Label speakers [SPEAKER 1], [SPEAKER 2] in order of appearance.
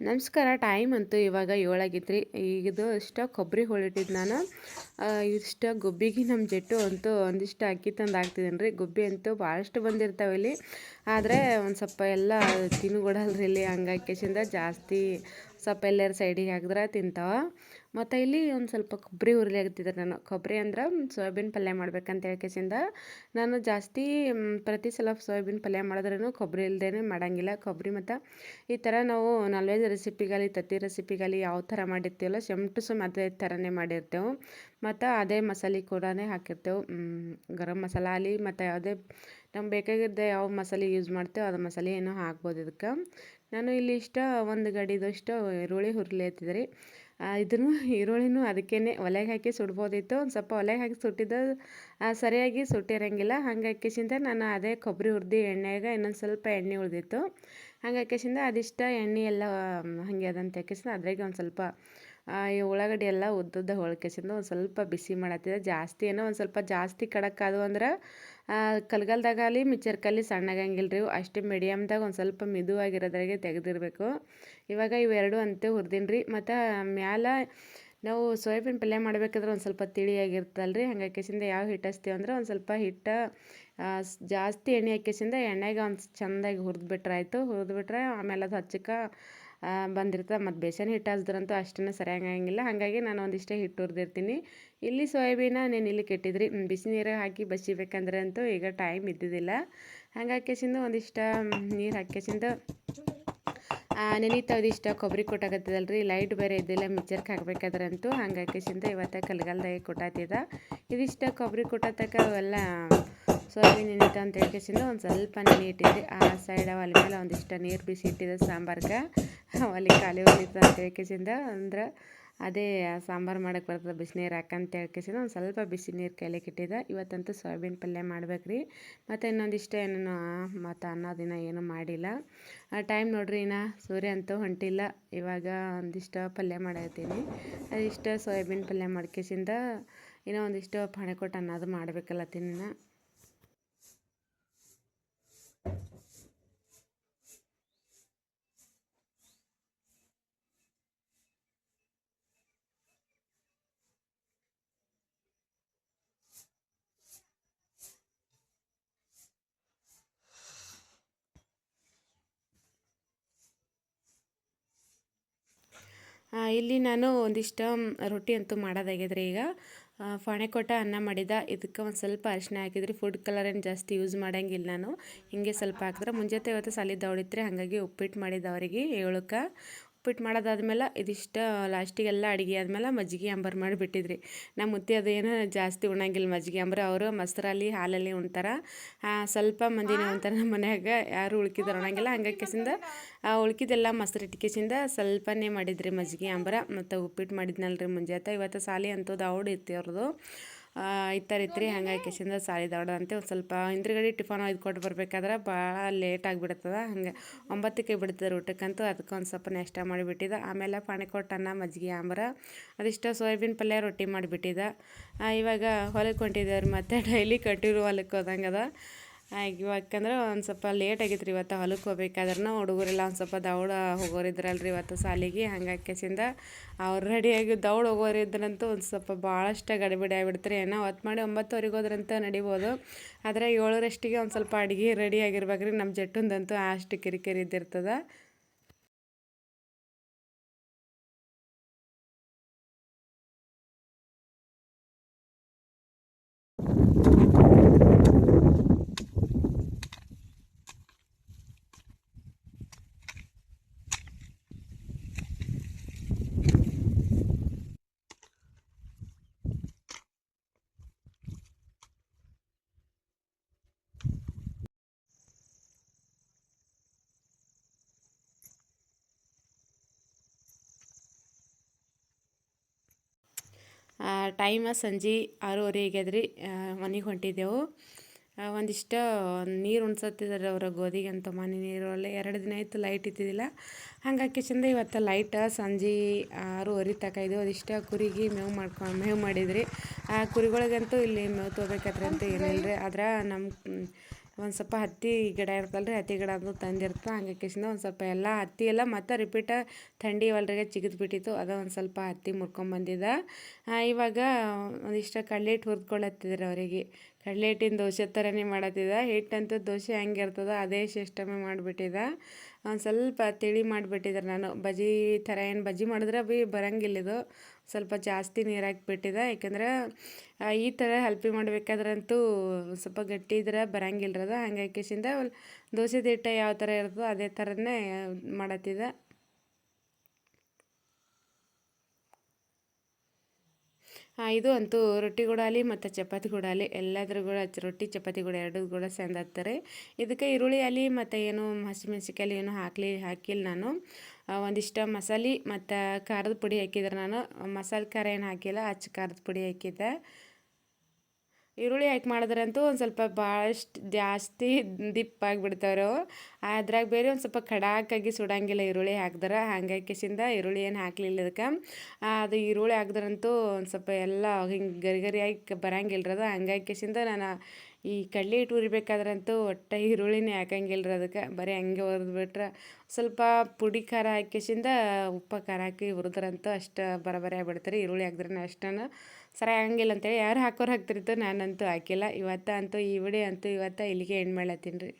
[SPEAKER 1] ನಮಸ್ಕಾರ, ಟೈಮ್ ಅಂತೂ ಇವಾಗ ಏಳಾಗಿತ್ರಿ. ಈಗಿದು ಇಷ್ಟ ಕೊಬ್ಬರಿ ಹೋಳಿಟ್ಟಿದ್ದು ನಾನು. ಇಷ್ಟ ಗುಬ್ಬಿಗೆ ನಮ್ಮ ಜಟ್ಟು ಅಂತೂ ಒಂದಿಷ್ಟು ಅಕ್ಕಿ ತಂದು ಹಾಕ್ತಿದ್ದೀನಿ ರೀ ಗುಬ್ಬಿ ಅಂತೂ ಭಾಳಷ್ಟು ಬಂದಿರ್ತಾವೆ ಇಲ್ಲಿ. ಆದರೆ ಒಂದು ಸ್ವಲ್ಪ ಎಲ್ಲ ತಿನ್ಕೊಡಲ್ರಿ ಇಲ್ಲಿ ಹಂಗಾಕಿಸಿಂದ ಜಾಸ್ತಿ ಸ್ವಲ್ಪ ಎಲ್ಲರ ಸೈಡಿಗೆ ಹಾಕಿದ್ರೆ ತಿಂತಾವ. ಮತ್ತು ಇಲ್ಲಿ ಒಂದು ಸ್ವಲ್ಪ ಕೊಬ್ಬರಿ ಹುರ್ಲಿ ಆಗ್ತಿದ್ದೆ ನಾನು. ಕೊಬ್ಬರಿ ಅಂದ್ರೆ ಸೋಯಾಬೀನ್ ಪಲ್ಯ ಮಾಡ್ಬೇಕಂತ ಹೇಳ್ಕೇಸಿಂದ ನಾನು ಜಾಸ್ತಿ ಪ್ರತಿ ಸಲ ಸೋಯಾಬೀನ್ ಪಲ್ಯ ಮಾಡಿದ್ರೂ ಕೊಬ್ಬರಿ ಇಲ್ಲದೇ ಮಾಡೋಂಗಿಲ್ಲ. ಕೊಬ್ಬರಿ ಮತ್ತು ಈ ಥರ ನಾವು ನಾನ್ ವೆಜ್ ರೆಸಿಪಿಗಾಲಿ ತತ್ತಿ ರೆಸಿಪಿಗಾಲಿ ಯಾವ ಥರ ಮಾಡಿರ್ತೀವಲ್ಲ ಸೆಮ್ ಸುಮ್ ಅದೇ ಥರನೇ ಮಾಡಿರ್ತೇವೆ. ಮತ್ತು ಅದೇ ಮಸಾಲೆ ಕೂಡ ಹಾಕಿರ್ತೇವೆ. ಗರಂ ಮಸಾಲ ಅಲ್ಲಿ ಮತ್ತು ಯಾವುದೇ ನಮ್ಗೆ ಬೇಕಾಗಿದ್ದ ಯಾವ ಮಸಾಲೆ ಯೂಸ್ ಮಾಡ್ತೇವೆ, ಅದು ಮಸಾಲೆ ಏನೋ ಹಾಕ್ಬೋದು ಇದಕ್ಕೆ. ನಾನು ಇಲ್ಲಿ ಇಷ್ಟ ಒಂದು ಗಡಿದಷ್ಟು ಈರುಳ್ಳಿ ಹುರ್ಲಿ ರೀ. ಇದನ್ನು ಈರುಳ್ಳಿನೂ ಅದಕ್ಕೇ ಒಲೆಗೆ ಹಾಕಿ ಸುಡ್ಬೋದಿತ್ತು. ಒಂದು ಸ್ವಲ್ಪ ಒಲೆಗೆ ಹಾಕಿ ಸುಟ್ಟಿದ್ದು ಸರಿಯಾಗಿ ಸುಟ್ಟಿರಂಗಿಲ್ಲ. ಹಾಕಿಸಿಂದ ನಾನು ಅದೇ ಕೊಬ್ಬರಿ ಹುರಿದು ಎಣ್ಣೆಗೆ ಇನ್ನೊಂದು ಸ್ವಲ್ಪ ಎಣ್ಣೆ ಉಳಿದಿತ್ತು. ಹಾಕಿಸಿಂದ ಅದಿಷ್ಟ ಎಣ್ಣೆ ಎಲ್ಲ ಹಾಗೆ ಅದಂತ ಹಾಕಿಸಿದ ಅದ್ರಾಗೆ ಒಂದು ಸ್ವಲ್ಪ ಈ ಉಳ್ಳಾಗಡ್ಡಿ ಎಲ್ಲ ಉದ್ದುದ್ದ ಹೊಳ್ಕೆಸಿಂದ ಒಂದು ಸ್ವಲ್ಪ ಬಿಸಿ ಮಾಡತ್ತಿದೆ ಜಾಸ್ತಿ ಏನೋ ಒಂದು ಸ್ವಲ್ಪ ಜಾಸ್ತಿ ಖಡಕ್ ಆದವು ಅಂದ್ರೆ ಕಲ್ಗಲ್ದಾಗಲಿ ಮಿಚ್ಚರ್ಕಲ್ಲಿ ಸಣ್ಣಗಂಗಿಲ್ಲ ರೀ ಅಷ್ಟು ಮೀಡಿಯಮ್ದಾಗ ಒಂದು ಸ್ವಲ್ಪ ಮಿದುವಾಗಿರೋದ್ರಾಗೆ ತೆಗೆದಿರಬೇಕು. ಇವಾಗ ಇವೆರಡು ಅಂತೆ ಹುರಿದೀನಿ ರೀ ಮತ್ತು ಮ್ಯಾಲ ನಾವು ಸೋಯಾಬೀನ್ ಪಲ್ಯ ಮಾಡಬೇಕಾದ್ರೆ ಒಂದು ಸ್ವಲ್ಪ ತಿಳಿಯಾಗಿರ್ತಲ್ಲ ರೀ ಹಂಗೆ ಹಾಕಿಸಿಂದ ಯಾವ ಹಿಟ್ಟು ಹಚ್ತೀವಿ ಒಂದು ಸ್ವಲ್ಪ ಹಿಟ್ಟು ಜಾಸ್ತಿ ಎಣ್ಣೆ ಹಾಕಿಸಿಂದ ಎಣ್ಣೆಗೆ ಒಂದು ಚೆಂದಾಗಿ ಹುರಿದ್ಬಿಟ್ರೆ ಆಯಿತು. ಹುರಿದ್ಬಿಟ್ರೆ ಆಮೇಲೆ ಅದು ಹಚ್ಚಕ್ಕೆ ಬಂದಿರ್ತದೆ. ಮತ್ತು ಬೇಸನ್ ಹಿಟ್ಟು ಹಚ್ದ್ರಂತೂ ಸರಿಯಾಗಿ ಆಗಂಗಿಲ್ಲ. ಹಾಗಾಗಿ ನಾನು ಒಂದಿಷ್ಟೇ ಹಿಟ್ಟು ಹುರಿದಿರ್ತೀನಿ ಇಲ್ಲಿ ಸೋಯಾಬೀನ ನಾನು ಇಲ್ಲಿ ಕೆಟ್ಟಿದ್ರಿ. ಬಿಸಿ ನೀರು ಹಾಕಿ ಬಸಿಬೇಕಂದ್ರೆ ಅಂತೂ ಈಗ ಟೈಮ್ ಇದ್ದಿದ್ದಿಲ್ಲ. ಹಂಗೆ ಹಾಕಿಸಿಂದು ಒಂದಿಷ್ಟು ನೀರು ಹಾಕಿಸಿಂದು ನೆನೀತಾವ್ದು ಇಷ್ಟ ಕೊಬ್ಬರಿ ಕೊಟ್ಟಾಗತ್ತದಲ್ಲ ರೀ ಲೈಟ್ ಬೇರೆ ಇದ್ದಿಲ್ಲ ಮಿಕ್ಸರ್ಗೆ ಹಾಕ್ಬೇಕಾದ್ರೆ ಅಂತೂ ಹಂಗೆ ಹಾಕಿಸಿಂದ ಇವತ್ತು ಕಲ್ಗಲ್ದಾಗೆ ಕೊಟ್ಟಾತಿದ ಇದಿಷ್ಟ ಕೊಬ್ಬರಿ ಕೊಟ್ಟತಕ್ಕ ಅವೆಲ್ಲ ಸೋಯಾಬೀನ್ ನೆನೀತ ಅಂತ ಹೇಳ್ಕೇಸಿಂದ ಒಂದು ಸ್ವಲ್ಪ ನೆನೆ ಇಟ್ಟಿದ್ದೆ ಆ ಸೈಡ್ ಒಲೆ ಮೇಲೆ ಒಂದಿಷ್ಟು ನೀರು ಬಿಸಿ ಇಟ್ಟಿದ್ದೆ ಸಾಂಬಾರ್ಗೆ. ಒಲೆ ಖಾಲಿ ಹೊಲಿತು ಅಂತ ಹೇಳ್ಕೇಸಿಂದ ಅಂದ್ರೆ ಅದೇ ಸಾಂಬಾರು ಮಾಡಕ್ಕೆ ಬರ್ತದೆ ಬಿಸಿನೀರು ಹಾಕಂತ ಹೇಳ್ಕೇಸಿಂದ ಒಂದು ಸ್ವಲ್ಪ ಬಿಸಿ ನೀರು ಕೈಲಿಕ್ಕೆ ಇಟ್ಟಿದ್ದೆ ಇವತ್ತಂತೂ ಸೋಯಾಬೀನ್ ಪಲ್ಯ ಮಾಡ್ಬೇಕು ರೀ ಮತ್ತು ಇನ್ನೊಂದಿಷ್ಟು ಏನೇನು ಮತ್ತು ಅನ್ನೋದಿನ ಏನೂ ಮಾಡಿಲ್ಲ. ಟೈಮ್ ನೋಡ್ರಿ ಇನ್ನು ಸೂರ್ಯ ಅಂತೂ ಹೊಂಟಿಲ್ಲ. ಇವಾಗ ಒಂದಿಷ್ಟು ಪಲ್ಯ ಮಾಡತ್ತೀನಿ ಅದಿಷ್ಟು ಸೋಯಾಬೀನ್ ಪಲ್ಯ ಮಾಡ್ಕೇಸಿಂದ ಇನ್ನೂ ಒಂದಿಷ್ಟು ಪಣೆ ಕೊಟ್ಟು ಅನ್ನೋದು ಮಾಡ್ಬೇಕಲ್ಲತ್ತೀನಿ ಇಲ್ಲಿ ನಾನು ಒಂದಿಷ್ಟು ರೊಟ್ಟಿ ಅಂತೂ ಮಾಡೋದಾಗ್ಯದ್ರಿ ಈಗ. ಫಾಣೆ ಕೊಟ್ಟ ಅನ್ನ ಮಾಡಿದ, ಇದಕ್ಕೆ ಒಂದು ಸ್ವಲ್ಪ ಅರಿಶಿನ ಹಾಕಿದ್ರಿ. ಫುಡ್ ಕಲರ್ ಏನು ಜಾಸ್ತಿ ಯೂಸ್ ಮಾಡೋಂಗಿಲ್ಲ ನಾನು. ಹಿಂಗೆ ಸ್ವಲ್ಪ ಹಾಕಿದ್ರೆ. ಮುಂಜಾನೆ ಇವತ್ತು ಸಾಲಿ ದೌಡಿತ್ರಿ ಹಾಗಾಗಿ ಉಪ್ಪಿಟ್ಟು ಮಾಡಿದ ಅವರಿಗೆ ಏಳಕ್ಕೆ ಉಪ್ಪಿಟ್ಟು ಮಾಡೋದಾದ್ಮೇಲೆ ಇದಿಷ್ಟು ಲಾಸ್ಟಿಗೆಲ್ಲ ಅಡುಗೆ ಆದಮೇಲೆ ಮಜ್ಜಿಗೆ ಅಂಬರ್ ಮಾಡಿಬಿಟ್ಟಿದ್ರಿ. ನಮ್ಮ ಮುತ್ತಿ ಅದೇನು ಜಾಸ್ತಿ ಉಣಂಗಿಲ್ಲ ಮಜ್ಜಿಗೆ ಅಂಬರ್. ಅವರು ಮೊಸರಲ್ಲಿ, ಹಾಲಲ್ಲಿ ಉಣ್ತಾರೆ. ಸ್ವಲ್ಪ ಮಂದಿನ ಉಣ್ತಾರೆ ನಮ್ಮ ಮನ್ಯಾಗ. ಯಾರು ಉಳ್ಕಿದ್ರು ಉಣಂಗಿಲ್ಲ. ಹಂಗಾಕಿಸಿಂದ ಕೆಸಿಂದ ಉಳ್ಕಿದೆಲ್ಲ ಮೊಸರು ಇಟ್ಕಿಸಿಂದ ಸ್ವಲ್ಪನೇ ಮಾಡಿದ್ರಿ ಮಜ್ಜಿಗೆ ಅಂಬರ. ಮತ್ತು ಉಪ್ಪಿಟ್ಟು ಮಾಡಿದ್ನಲ್ರಿ ಮುಂಜಾನೆ ಇವತ್ತು ಸಾಲಿ ಅಂತದ್ದು ಔಡ್ ಇತ್ತು ಅವ್ರದ್ದು ಇತ್ತರಿತ್ರಿ ಹಂಗಾಗಿ ಕಿಶಿಂದ ಸಾಲಿ ದೊಡ್ಡದಂತೆ ಒಂದು ಸ್ವಲ್ಪ ಹಿಂದ್ರಗಡೆ ಟಿಫನ್ ಒಯ್ದು ಕೊಟ್ಟು ಬರ್ಬೇಕಾದ್ರೆ ಭಾಳ ಲೇಟ್ ಆಗಿಬಿಡ್ತದೆ ಹಂಗೆ ಒಂಬತ್ತಕ್ಕೆ ಬಿಡ್ತದೆ ಊಟಕ್ಕಂತೂ ಅದಕ್ಕೆ ಒಂದು ಸ್ವಲ್ಪ ನೆಷ್ಟ ಮಾಡಿಬಿಟ್ಟಿದ್ದೆ. ಆಮೇಲೆ ಪಾಣಿ ಅನ್ನ, ಮಜ್ಜಿಗೆ ಆಂಬರ ಅದಿಷ್ಟು ಸೋಯಾಬೀನ್ ಪಲ್ಯ ರೊಟ್ಟಿ ಮಾಡಿಬಿಟ್ಟಿದ್ದ. ಇವಾಗ ಹೊಲಕ್ಕೆ ಹೊಂಟಿದ್ದೇವ್ರಿ ಮತ್ತು ಡೈಲಿ ಕಟ್ಟಿರು ಹೊಲಕ್ಕೆ ಹೋದಂಗದ. ಯಾಕಂದ್ರೆ ಒಂದು ಸ್ವಲ್ಪ ಲೇಟ್ ಆಗೈತೆ ರೀ ಇವತ್ತು ಹೊಲಕ್ಕೆ ಹೋಗ್ಬೇಕಾದ್ರೂ. ಹುಡುಗರೆಲ್ಲ ಒಂದು ಸ್ವಲ್ಪ ದೌಡ ಹೋಗೋರಿದ್ರಲ್ರಿ ಇವತ್ತು ಸಾಲಿಗೆ. ಹಂಗೆ ಕೆಸಿಂದ ಅವ್ರು ರೆಡಿಯಾಗಿ ದೌಡ್ ಹೋಗೋರಿದ್ರಂತೂ ಒಂದು ಸ್ವಲ್ಪ ಭಾಳಷ್ಟು ಗಡಿಬಿಡಿ ಆಗಿಬಿಡ್ತಾರೆ. ಏನೋ ಹೊತ್ತು ಮಾಡಿ ಒಂಬತ್ತುವರೆಗೆ ಹೋದ್ರಂತ ನಡಿಬೋದು. ಆದರೆ ಏಳರಷ್ಟಿಗೆ ಒಂದು ಸ್ವಲ್ಪ ಅಡುಗೆ ರೆಡಿ ಆಗಿರ್ಬೇಕ್ರಿ. ನಮ್ಮ ಜಟ್ಟುಂದಂತೂ ಅಷ್ಟು ಕಿರಿಕಿರಿ ಇದ್ದಿರ್ತದೆ. ಟೈಮ ಸಂಜೆ ಆರೂವರೆ ಆಗ್ಯದ್ರಿ ಮನೆಗೆ ಹೊಂಟಿದ್ದೆವು. ಒಂದಿಷ್ಟು ನೀರು ಉಣ್ಸತ್ತಿದ್ದಾರೆ ಅವರ ಗೋಧಿಗೆ ಅಂತ ಮನೆ ನೀರು ಅಲ್ಲೇ ಎರಡು ದಿನ ಆಯಿತು ಲೈಟ್ ಇದ್ದಿದ್ದಿಲ್ಲ. ಹಂಗಾಗಿ ಚಂದ ಇವತ್ತು ಲೈಟ್ ಸಂಜೆ ಆರೂವರೆ ತಕ ಇದ್ದೆವು ಅದಿಷ್ಟು ಕುರಿಗೆ ಮೇವು ಮಾಡ್ಕೊಂಡು ಮೇವು ಮಾಡಿದ್ರಿ. ಆ ಕುರಿಗಳಿಗಂತೂ ಇಲ್ಲಿ ಮೇವು ತೊಗೋಬೇಕಾದ್ರೆ ಅಂತೂ ಏನಿಲ್ಲ ರೀ ಆದ್ರೆ ನಮ್ಮ ಒಂದು ಸ್ವಲ್ಪ ಹತ್ತಿ ಗಿಡ ಇರ್ತಲ್ಲ ರೀ ಹತ್ತಿ ಗಿಡ ಅದು ತಂದಿರ್ತ ಹಂಗೆ ಕಿಸಿಂದ ಒಂದು ಸ್ವಲ್ಪ ಎಲ್ಲ ಹತ್ತಿ ಎಲ್ಲ ಮತ್ತೆ ರಿಪೀಟ ಥಂಡಿ ಒಳಗೆ ಚಿಗಿದ್ಬಿಟ್ಟಿತ್ತು ಬಿಟ್ಟಿತ್ತು. ಅದು ಒಂದು ಸ್ವಲ್ಪ ಹತ್ತಿ ಮುರ್ಕೊಂಬಂದಿದ್ದ ಇವಾಗ ಒಂದಿಷ್ಟು ಕಡಲೆ ಹಿಟ್ಟು ಹುರಿದ್ಕೊಳತ್ತಿದ್ರು ಅವರಿಗೆ. ಕಡಲೆ ಹಿಟ್ಟಿನ ದೋಸೆ ಥರನೇ ಮಾಡತ್ತಿದ್ದ ಹಿಟ್ಟಂತೂ ದೋಸೆ ಹೆಂಗಿರ್ತದ, ಅದೇ ಸಿಸ್ಟಮೇ ಮಾಡಿಬಿಟ್ಟಿದ್ದ ಒಂದು ಸ್ವಲ್ಪ ತಿಳಿ ಮಾಡಿಬಿಟ್ಟಿದ್ರೆ ನಾನು. ಬಜ್ಜಿ ಥರ ಏನು ಬಜ್ಜಿ ಮಾಡಿದ್ರೆ ಬಿ ಬರಂಗಿಲ್ಲ ಇದು. ಸ್ವಲ್ಪ ಜಾಸ್ತಿ ನೀರು ಹಾಕಿಬಿಟ್ಟಿದೆ. ಯಾಕಂದ್ರೆ ಈ ಥರ ಹಲ್ಪಿ ಮಾಡಬೇಕಾದ್ರಂತೂ ಸ್ವಲ್ಪ ಗಟ್ಟಿ ಇದ್ರೆ ಬರಂಗಿಲ್ಲ ಅದು. ಹಂಗಾಗಿ ದೋಸೆ ದಿಟ್ಟ ಯಾವ ಥರ ಇರ್ತದೋ ಅದೇ ಥರನೇ ಮಾಡತ್ತಿದ್ದೆ ಇದು ಅಂತೂ ರೊಟ್ಟಿ ಆಗಲಿ ಮತ್ತು ಚಪಾತಿ ಆಗಲಿ ಎಲ್ಲದ್ರ ಕೂಡ ರೊಟ್ಟಿ, ಚಪಾತಿ ಕೂಡ ಎರಡು ಕೂಡ ಸೆಂದ್ ಹಾಕ್ತಾರೆ. ಇದಕ್ಕೆ ಈರುಳ್ಳಿ ಆಗಲಿ ಮತ್ತು ಏನು ಹಸಿಮೆಣಸಿಕಾಯಿ ಏನು ಹಾಕಲಿ, ಹಾಕಿಲ್ಲ ನಾನು. ಒಂದಿಷ್ಟು ಮಸಾಲೆ ಮತ್ತು ಖಾರದ ಪುಡಿ ಹಾಕಿದ್ರೆ ನಾನು. ಮಸಾಲೆ ಖಾರ ಏನು ಹಾಕಿಲ್ಲ, ಅಚ್ಚ ಖಾರದ ಪುಡಿ ಹಾಕಿದ್ದೆ. ಈರುಳ್ಳಿ ಹಾಕಿ ಮಾಡಿದ್ರಂತೂ ಒಂದು ಸ್ವಲ್ಪ ಭಾಳಷ್ಟು ಜಾಸ್ತಿ ದಿಪ್ಪಾಗಿ ಬಿಡ್ತಾವ್ರು ಅದ್ರಾಗ ಬೇರೆ ಒಂದು ಸ್ವಲ್ಪ ಖಡಾಕಾಗಿ ಸುಡಂಗಿಲ್ಲ ಈರುಳ್ಳಿ ಹಾಕಿದ್ರೆ. ಹಾಗಾಗಿ ಕಿಸಿಂದ ಈರುಳ್ಳಿ ಏನು ಹಾಕಲಿಲ್ಲ ಅದಕ್ಕೆ ಅದು ಈರುಳ್ಳಿ ಹಾಕಿದ್ರಂತೂ ಒಂದು ಸ್ವಲ್ಪ ಎಲ್ಲ ಹಿಂಗೆ ಗರಿ ಗರಿಯಾಗಿ ಕ- ಬರಂಗಿಲ್ಲ ಅದು ಹಂಗಾಗಿ ಕಿಸಿಂದ ನಾನು ಈ ಕಡ್ಲೆ ಹಿಟ್ಟು ಉರಿಬೇಕಾದ್ರಂತೂ ಒಟ್ಟು ಈರುಳ್ಳಿನೇ ಹಾಕಂಗಿಲ್ಲ ಅದಕ್ಕೆ. ಬರೀ ಹಂಗೆ ಹುರಿದ್ಬಿಟ್ರೆ ಸ್ವಲ್ಪ ಪುಡಿ ಖಾರ ಹಾಕಿಸಿಂದ ಉಪ್ಪು ಖಾರ ಹಾಕಿ ಹುರಿದ್ರಂತೂ ಅಷ್ಟು ಬರಬರಿ ಆಗಿಬಿಡ್ತಾರೆ ಈರುಳ್ಳಿ ಹಾಕಿದ್ರೆ ಅಷ್ಟನ್ನು ಸರಿ ಆಗಂಗಿಲ್ಲ ಅಂತೇಳಿ ಯಾರು ಹಾಕೋರು ಹಾಕ್ತಿರ್ತೋ ನಾನಂತೂ ಹಾಕಿಲ್ಲ. ಇವತ್ತು ಅಂತೂ ಈ ವಿಡಿಯೋ ಅಂತೂ ಇವತ್ತು ಇಲ್ಲಿಗೆ ಎಂಡ್ ಮಾಡ್ಲತ್ತೀನಿ ರೀ.